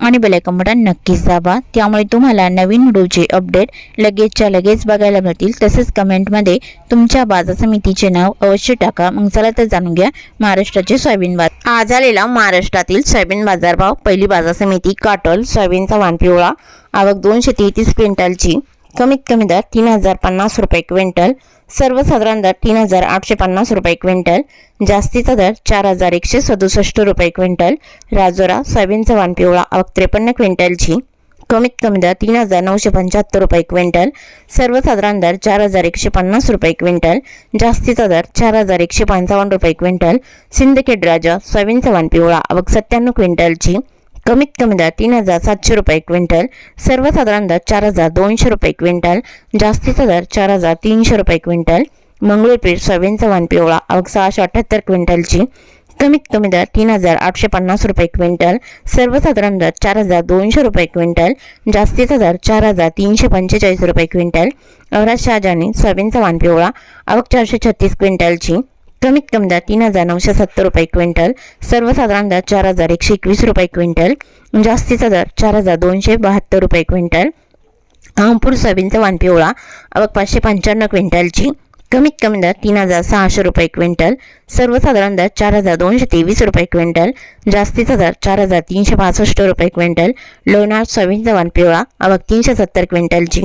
आणि bell icon button नक्कीच दाबा. त्यामुळे तुम्हाला नवीन व्हिडिओचे अपडेट लगेचच्या लगेच बघायला मिळतील. तसेच कमेंटमध्ये तुमच्या बाजार समितीचे नाव अवश्य टाका. मग चला तर जाणून घ्या महाराष्ट्राचे सोयाबीन बाजार. आज आलेला महाराष्ट्रातील सोयाबीन बाजारभाव. पहिली बाजार समिती काटल सोयाबीनचा वानपिवळा आवक दोनशे तेहतीस क्विंटलची. कमीत कमी दर तीन हजार पन्नास रुपये क्विंटल सर्वसाधारण दर तीन हजार आठशे पन्नास रुपये क्विंटल जास्तीचा दर चार हजार एकशे सदुसष्ट रुपये क्विंटल राजोरा सोयाबीनचा वाण पिवळा आवक त्रेपन्न क्विंटलची. कमीत कमी दर तीन हजार नऊशे पंच्याहत्तर रुपये क्विंटल सर्वसाधारण दर चार हजार एकशे पन्नास रुपये क्विंटल जास्तीचा दर चार हजार एकशे पंचावन्न रुपये क्विंटल सिंदखेड राजा सोयाबीनचा वाण पिवळा आवक सत्त्याण्णव क्विंटलची. कमीत कमी दर तीन हजार सातशे रुपये क्विंटल सर्वसाधारण दर चार हजार दोनशे रुपये क्विंटल जास्तीचा दर चार हजार तीनशे रुपये क्विंटल मंगळूरपीठ सोयाबीनचा वाण पिवळा अवघ सहाशे अठ्ठ्याहत्तर क्विंटलची. कमीत कमी दर तीन हजार आठशे पन्नास रुपये क्विंटल सर्वसाधारण दर चार हजार दोनशे रुपये क्विंटल जास्तीचा दर चार हजार तीनशे पंचेचाळीस रुपये क्विंटल अवराज शहाजानी सोयाबीनचा वाण पिवळा अवघ चारशे छत्तीस क्विंटलची. कमीत कमी दर तीन हजार नऊशे सत्तर रुपये क्विंटल सर्वसाधारण दर चार हजार एकशे एकवीस रुपये क्विंटल जास्तीचा दर चार हजार दोनशे बहात्तर रुपये क्विंटल. अहमपूर सोयाबीनचा वाण पिवळा अवघ पाचशे पंच्याण्णव क्विंटलची. कमीत कमी दर तीन हजार सहाशे रुपये क्विंटल सर्वसाधारण दर चार हजार दोनशे तेवीस रुपये क्विंटल जास्तीचा दर चार हजार तीनशे पासष्ट रुपये क्विंटल लोणार सोयाबीनचा वाण पिवळा अवघ तीनशे सत्तर क्विंटलची.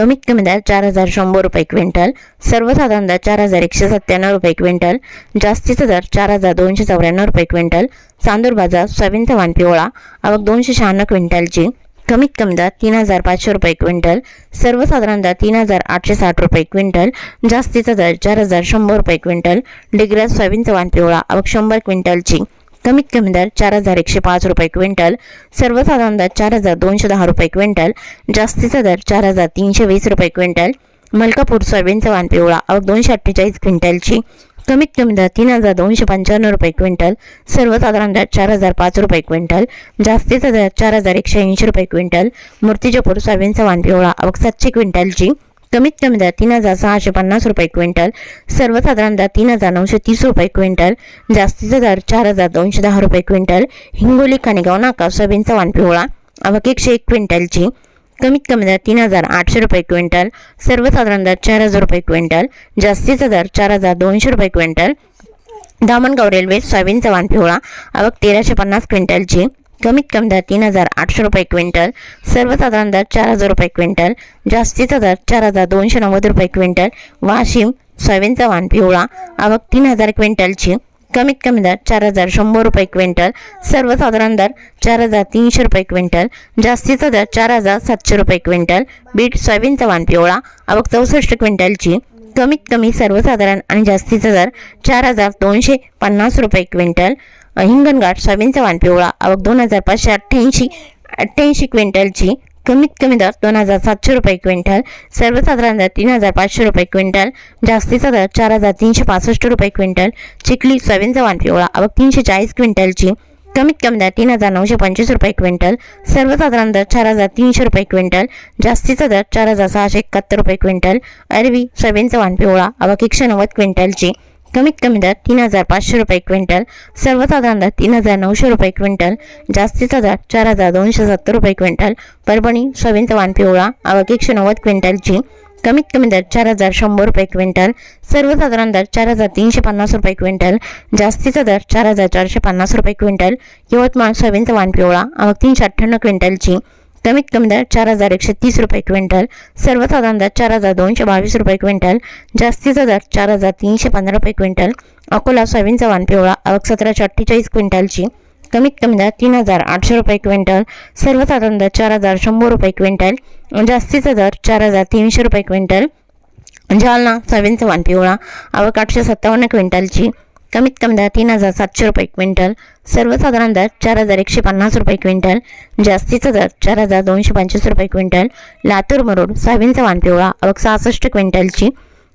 कमीत कमी दर चार हजार शंभर रुपये क्विंटल सर्वसाधारण दर चार हजार एकशे सत्त्याण्णव रुपये क्विंटल जास्तीचा दर चार हजार दोनशे चौऱ्याण्णव रुपये क्विंटल चांदूर बाजार सोयाबीनचा वाण पिवळा आवक दोनशे शहाण्णव क्विंटलची कमीत कमी दर तीन हजार पाचशे रुपये क्विंटल सर्वसाधारण दर तीन हजार आठशे साठ रुपये क्विंटल जास्तीचा दर चार हजार शंभर रुपये क्विंटल डिग्रस सोयाबीनचा वाण पिवळा आवक शंभर क्विंटलची. कमीत कमी दर चार हजार एकशे पाच रुपये क्विंटल सर्वसाधारण दर चार हजार दोनशे दहा रुपये क्विंटल जास्तीचा दर चार हजार तीनशे वीस रुपये क्विंटल मलकापूर सोयाबीनचा वाण पिवळा अवघ दोनशे अठ्ठेचाळीस क्विंटलची कमीत कमी दर तीन हजार दोनशे पंच्याण्णव रुपये क्विंटल सर्वसाधारण दर चार हजार पाच रुपये क्विंटल जास्तीचा दर चार हजार एकशे ऐंशी रुपये क्विंटल मूर्तिजापूर सोयाबीनचा वाण पिवळा अवघ सातशे क्विंटलची कमीत कमी दर तीन हजार सहाशे पन्नास रुपये क्विंटल सर्वसाधारण दर तीन हजार नऊशे तीस रुपये क्विंटल जास्तीचा दर चार हजार दोनशे दहा रुपये क्विंटल हिंगोली कानेगाव नाका सोयाबीनचा वाण पिवळा अवक एकशे एक क्विंटलची. कमीत कमी दर तीन हजार आठशे रुपये क्विंटल सर्वसाधारण दर चार हजार रुपये क्विंटल जास्तीचा दर चार हजार दोनशे रुपये क्विंटल दामणगाव रेल्वे सोयाबीनचा वाण पिवळा अवक तेराशे पन्नास क्विंटलची. कमीत कमी दर तीन हजार आठशे रुपये क्विंटल सर्वसाधारण दर चार हजार रुपये क्विंटल जास्तीचा दर चार हजार दोनशे नव्वद रुपये क्विंटल वाशिम सोयाबीनचा वाण पिवळा आवक तीन हजार क्विंटलची कमीत कमी दर चार हजार शंभर रुपये क्विंटल सर्वसाधारण दर चार हजार तीनशे रुपये क्विंटल जास्तीचा दर चार हजार सातशे रुपये क्विंटल बीट सोयाबीनचा वाण पिवळा आवक चौसष्ट क्विंटलची कमीत कमी सर्वसाधारण आणि जास्तीचा दर चार हजार दोनशे पन्नास रुपये क्विंटल हिंगणघाट सोयाबीनचा वाण पिवळा अवघ दोन हजार पाचशे अठ्ठ्याऐंशी अठ्ठ्याऐंशी क्विंटलची कमीत कमी दर दोन हजार सातशे रुपये क्विंटल सर्वसाधारण दर तीन हजार पाचशे रुपये क्विंटल जास्तीचा दर चार हजार तीनशे पासष्ट रुपये क्विंटल चिखली सोयाबीनचा वाण पिवळा अवघ तीनशे चाळीस क्विंटलची कमीत कमी दर तीन हजार नऊशे पंचवीस रुपये क्विंटल सर्वसाधारण दर चार हजार तीनशे रुपये क्विंटल जास्तीचा दर चार हजार सहाशे एकाहत्तर रुपये क्विंटल अरवी सोयाबीनचा वाण पिवळा अवघ एकशे नव्वद क्विंटलची कमीत कमी दर तीन हजार पाचशे रुपये क्विंटल सर्वसाधारण दर तीन हजार नऊशे रुपये क्विंटल जास्तीचा दर चार हजार दोनशे सत्तर रुपये क्विंटल परभणी सोयाबीनचा वाण पिवळा अवघ एकशे नव्वद क्विंटलची कमीत कमी दर चार हजार शंभर रुपये क्विंटल सर्वसाधारण दर चार हजार तीनशे पन्नास रुपये क्विंटल जास्तीचा दर चार हजार चारशे पन्नास रुपये क्विंटल यवतमाळ सोयाबीनचा वाण पिवळा अवघ तीनशे अठ्ठ्याण्णव क्विंटलची कमीत कमी दर चार हजार एकशे तीस रुपये क्विंटल सर्वसाधारण दर चार हजार दोनशे बावीस रुपये क्विंटल जास्तीचा दर चार हजार तीनशे पंधरा रुपये क्विंटल अकोला सोयाबीनचा वाण पिवळा अवघ सतराशे अठ्ठेचाळीस क्विंटलची कमीत कमी दर तीन हजार आठशे रुपये क्विंटल सर्वसाधारण दर चार हजार शंभर रुपये क्विंटल जास्तीचा दर चार हजार तीनशे रुपये क्विंटल जालना सोयाबीनचा वाण पिवळा अवघ आठशे सत्तावन्न क्विंटलची कमीत कमी दर तीन हजार सातशे रुपये क्विंटल सर्वसाधारण दर चार हजार एकशे पन्नास रुपये क्विंटल जास्तीचा दर चार हजार दोनशे पंचवीस रुपये क्विंटल लातूर मरोड सोयाबीनचा वानपिवळा अवघ सहासष्ट क्विंटलची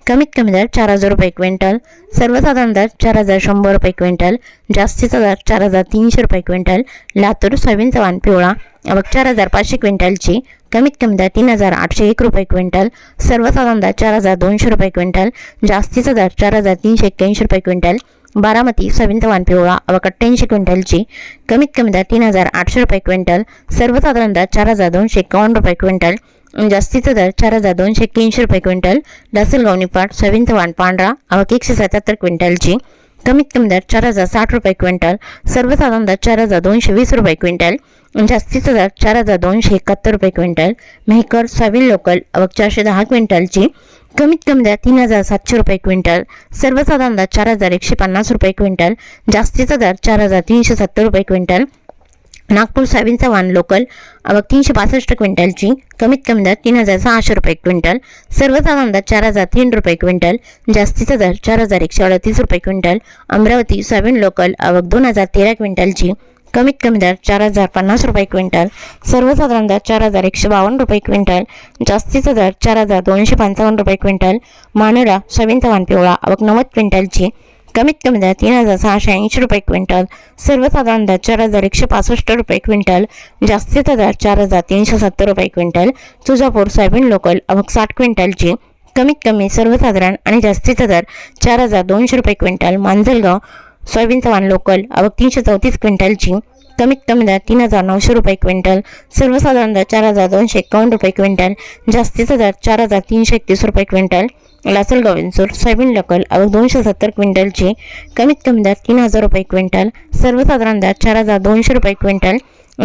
कमीत कमी दर चार हजार रुपये क्विंटल सर्वसाधारण दर चार हजार शंभर रुपये क्विंटल जास्तीचा दर चार हजार तीनशे रुपये क्विंटल लातूर सोयाबीनचा वाण पिवळा अवघ चार हजार पाचशे क्विंटलची कमीत कमी दर तीन हजार आठशे एक रुपये क्विंटल सर्वसाधारण दर चार हजार दोनशे रुपये क्विंटल जास्तीचा दर चार हजार तीनशे एक्क्याऐंशी रुपये क्विंटल बारामती सविंतवान पिवळा अवघ क्विंटलची कमीत कमी दर तीन हजार आठशे रुपये क्विंटल सर्वसाधारण दर चार हजार दोनशे एकावन्न रुपये क्विंटल जास्तीचा दर चार हजार दोनशे एक्क्याऐंशी रुपये क्विंटल लासलगाव निपाट सोयाबीनचा पांढरा अवघ एकशे सत्याहत्तर क्विंटलची कमीत कमी दर चार हजार साठ रुपये क्विंटल सर्वसाधारण दर चार हजार दोनशे वीस रुपये क्विंटल जास्तीचा दर चार हजार दोनशे एकाहत्तर रुपये क्विंटल. मेहकर सोयाबीन लोकल अवघ चारशे दहा क्विंटलची कमीत कमी दर तीन हजार सातशे रुपये क्विंटल सर्वसाधारण दर चार हजार एकशे पन्नास रुपये क्विंटल जास्तीचा दर चार हजार तीनशे सत्तर रुपये क्विंटल. नागपूर सोयाबीनचा वाण लोकल तीनशे पासष्ट क्विंटलची कमीत कमी दर तीन हजार सहाशे रुपये क्विंटल सर्वसाधारण दर चार हजार तीन रुपये क्विंटल जास्तीचा दर चार हजार एकशे अडतीस रुपये क्विंटल अमरावती सोयाबीन लोकल आवक दोन हजार तेरा क्विंटलची कमीत कमी दर चार हजार पन्नास रुपये क्विंटल सर्वसाधारण दर चार हजार एकशे बावन्न रुपये क्विंटल जास्तीचा दर चार हजार दोनशे पंचावन्न रुपये क्विंटल मानोरा सोयाबीनचा वाण पिवळा आवक नव्वद क्विंटलची कमीत कमी दर तीन हजार सहाशे ऐंशी रुपये क्विंटल. सर्वसाधारण दर चार हजार एकशे पासष्ट रुपये क्विंटल. जास्तीचा दर चार हजार तीनशे सत्तर रुपये क्विंटल. तुळजापूर सोयाबीन लोकल अवघ साठ क्विंटलची. कमीत कमी सर्वसाधारण आणि जास्तीचा दर चार हजार दोनशे रुपये क्विंटल. मांजलगाव सोयाबीनचा वाण लोकल अवघ तीनशे चौतीस क्विंटलची. कमीत कमी दर तीन हजार नऊशे रुपये क्विंटल सर्वसाधारण दर चार हजार दोनशे एकावन्न रुपये क्विंटल जास्तीचा दर चार हजार तीनशे एकतीस रुपये quintal. Lasalgaon Vinchur soybean local अवघ दोनशे सत्तर क्विंटलची कमीत कमी दर तीन हजार रुपये क्विंटल सर्वसाधारण दर चार हजार दोनशे रुपये क्विंटल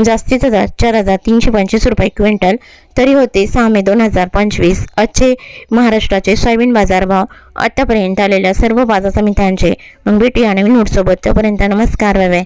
जास्तीचा दर चार हजार तीनशे पंचवीस रुपये क्विंटल. तरी होते सहा मे दोन हजार पंचवीस. आजचे महाराष्ट्राचे सोयाबीन बाजारभाव आतापर्यंत आलेल्या सर्व बाजार समित्यांचे मग भेटूया नवीन नोटसोबत तोपर्यंत नमस्कार बाय.